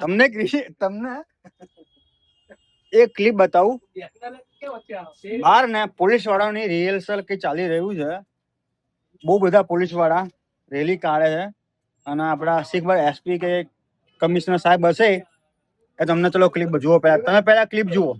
તમને તમને એક ક્લિપ બતાવું. બહાર ને પોલીસ વાળાની રિહર્સલ કે ચાલી રહ્યું છે? બહુ બધા પોલીસવાળા રેલી કાઢે છે. અને આપણા શીખભાઈ એસપી કે કમિશનર સાહેબ હશે એ તમને ચલો ક્લિપ જુઓ પહેલા. તમે પહેલા ક્લિપ જુઓ.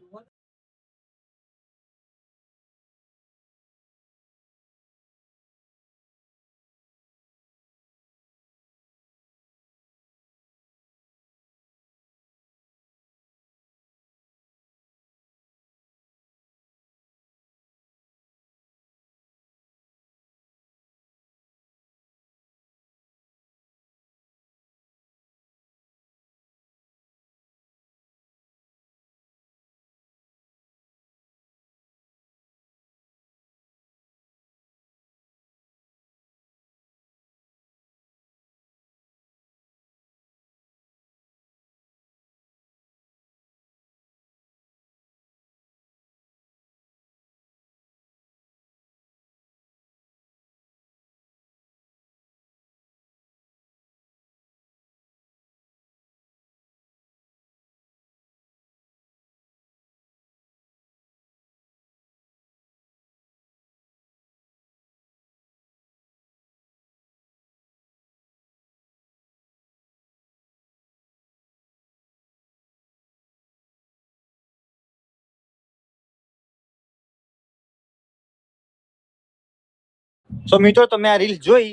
સો મિત્રો તમે આ રીલ્સ જોઈ.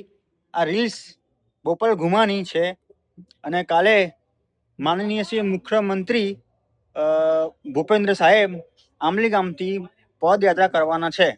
આ રીલ્સ બોપલ ઘુમાની છે. અને કાલે માનનીય શ્રી મુખ્યમંત્રી ભૂપેન્દ્ર સાહેબ આંબલી ગામથી પદયાત્રા કરવાના છે.